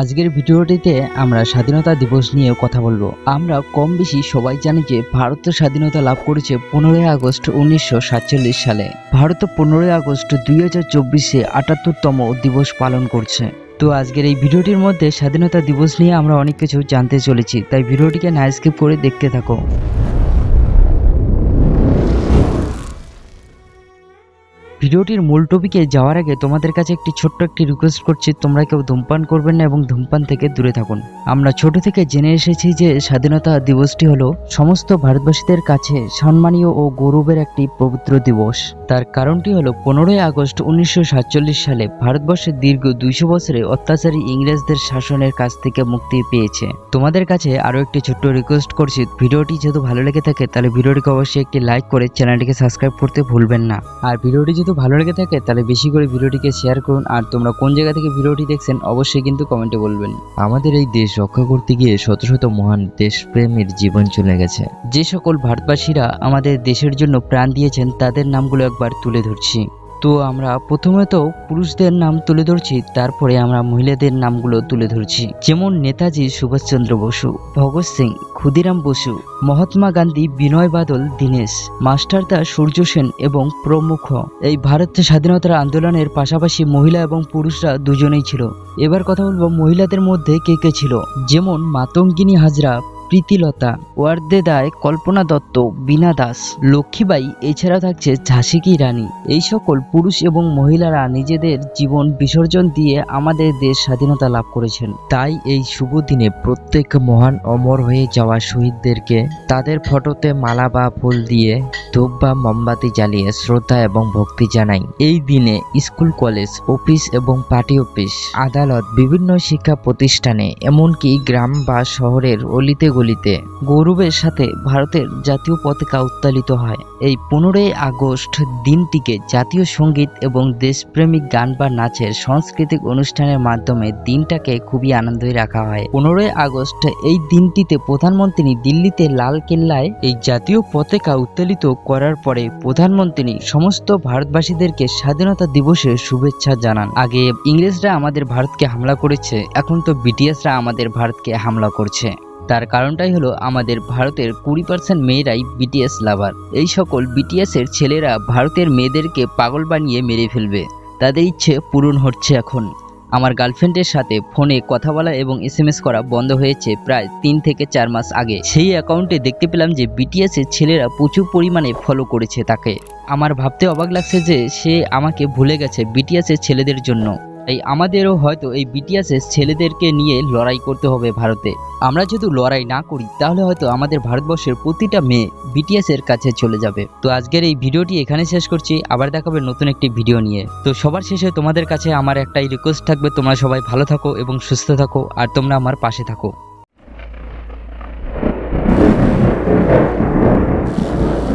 আজকের ভিডিওটিতে আমরা স্বাধীনতা দিবস নিয়ে কথা বলব। আমরা কম বেশি সবাই জানি যে ভারত স্বাধীনতা লাভ করেছে পনেরোই আগস্ট উনিশশো সাতচল্লিশ সালে। ভারত পনেরোই আগস্ট দুই হাজার চব্বিশে আটাত্তরতম দিবস পালন করছে। তো আজকের এই ভিডিওটির মধ্যে স্বাধীনতা দিবস নিয়ে আমরা অনেক কিছু জানতে চলেছি, তাই ভিডিওটিকে না স্কিপ করে দেখতে থাকো। ভিডিওটির মূল টপিকে যাওয়ার আগে তোমাদের কাছে একটি ছোট্ট একটি রিকোয়েস্ট করছি, তোমরা কেউ ধূমপান করবেন না এবং ধূমপান থেকে দূরে থাকুন। আমরা ছোট থেকে জেনে এসেছি যে স্বাধীনতা দিবসটি হলো সমস্ত ভারতবাসীদের কাছে সম্মানীয় ও গৌরবের একটি পবিত্র দিবস। তার কারণটি হলো পনেরোই আগস্ট উনিশশো সাতচল্লিশ সালে ভারতবর্ষের দীর্ঘ দুইশো বছরে অত্যাচারী ইংরেজদের শাসনের কাছ থেকে মুক্তি পেয়েছে। তোমাদের কাছে আরও একটি ছোট্ট রিকোয়েস্ট করছি, ভিডিওটি যেহেতু ভালো লেগে থাকে তাহলে ভিডিওটিকে অবশ্যই একটি লাইক করে চ্যানেলটিকে সাবস্ক্রাইব করতে ভুলবেন না। আর ভিডিওটি যদি ভালো লেগে থাকে তাহলে বেশি করে ভিডিওটিকে শেয়ার করুন। আর তোমরা কোন জায়গা থেকে ভিডিওটি দেখছেন অবশ্যই কিন্তু কমেন্টে বলবেন। আমাদের এই দেশ রক্ষা করতে গিয়ে শত শত মহান দেশপ্রেমের জীবন চলে গেছে। যে সকল ভারতবাসীরা আমাদের দেশের জন্য প্রাণ দিয়েছেন তাদের নামগুলো একবার তুলে ধরছি। তো আমরা প্রথমে তো পুরুষদের নাম তুলে ধরছি, তারপরে আমরা মহিলাদের নামগুলো তুলে ধরছি। যেমন নেতাজি সুভাষচন্দ্র বসু, ভগৎ সিং, ক্ষুদিরাম বসু, মহাত্মা গান্ধী, বিনয় বাদল, দীনেশ মাস্টারদা সূর্য সেন এবং প্রমুখ। এই ভারত স্বাধীনতার আন্দোলনের পাশাপাশি মহিলা এবং পুরুষরা দুজনেই ছিল। এবার কথা বলব মহিলাদের মধ্যে কে কে ছিল। যেমন মাতঙ্গিনী হাজরা প্রীতিলতা, ওয়ার্দেদায় কল্পনা দত্ত, বীণা দাস লক্ষ্মীবাই এছাড়া থাকছে ঝাঁসি কি রানী। এই সকল পুরুষ এবং মহিলারা নিজেদের জীবন বিসর্জন দিয়ে আমাদের দেশ স্বাধীনতা লাভ করেছেন। তাই এই শুভ দিনে প্রত্যেক মহান অমর হয়ে যাওয়া শহীদদেরকে তাদের ফটোতে মালা বা ফুল দিয়ে ধূপ বা মোমবাতি জ্বালিয়ে শ্রদ্ধা এবং ভক্তি জানাই। এই দিনে স্কুল, কলেজ, অফিস এবং পার্টি অফিস, আদালত, বিভিন্ন শিক্ষা প্রতিষ্ঠানে, এমনকি গ্রাম বা শহরের অলিতে গলিতে গৌরবের সাথে ভারতের জাতীয় পতাকা উত্তোলিত হয়। এই পনেরোই আগস্ট দিনটিকে জাতীয় সংগীত এবং দেশপ্রেমিক গান বা নাচের সাংস্কৃতিক অনুষ্ঠানের মাধ্যমে দিনটাকে খুবই আনন্দই রাখা হয়। পনেরোই আগস্ট এই দিনটিতে প্রধানমন্ত্রী দিল্লিতে লাল কেল্লায় এই জাতীয় পতাকা উত্তোলিত করার পরে প্রধানমন্ত্রী সমস্ত ভারতবাসীদেরকে স্বাধীনতা দিবসের শুভেচ্ছা জানান। আগে ইংরেজরা আমাদের ভারতকে হামলা করেছে, এখন তো ব্রিটিশরা আমাদের ভারতকে হামলা করছে। তার কারণটাই হলো আমাদের ভারতের কুড়ি পার্সেন্ট মেয়েরাই বিটিএস লাভার এই সকল বিটিএসের ছেলেরা ভারতের মেয়েদেরকে পাগল বানিয়ে মেরে ফেলবে। তাদের ইচ্ছে পূরণ হচ্ছে এখন। আমার গার্লফ্রেন্ডের সাথে ফোনে কথা বলা এবং এস করা বন্ধ হয়েছে প্রায় তিন থেকে চার মাস আগে। সেই অ্যাকাউন্টে দেখতে পেলাম যে বিটিএসের ছেলেরা প্রচুর পরিমাণে ফলো করেছে তাকে। আমার ভাবতে অবাক লাগছে যে সে আমাকে ভুলে গেছে বিটিএসের ছেলেদের জন্য। তাই আমাদেরও হয়তো এই বিটিএসের ছেলেদেরকে নিয়ে লড়াই করতে হবে ভারতে। আমরা যদি লড়াই না করি, তাহলে হয়তো আমাদের ভারতবর্ষের প্রতিটা মেয়ে বিটিএসের কাছে চলে যাবে। তো আজকের এই ভিডিওটি এখানে শেষ করছি। আবার দেখাবে নতুন একটি ভিডিও নিয়ে। তো সবার শেষে তোমাদের কাছে আমার একটাই রিকোয়েস্ট থাকবে, তোমরা সবাই ভালো থাকো এবং সুস্থ থাকো, আর তোমরা আমার পাশে থাকো।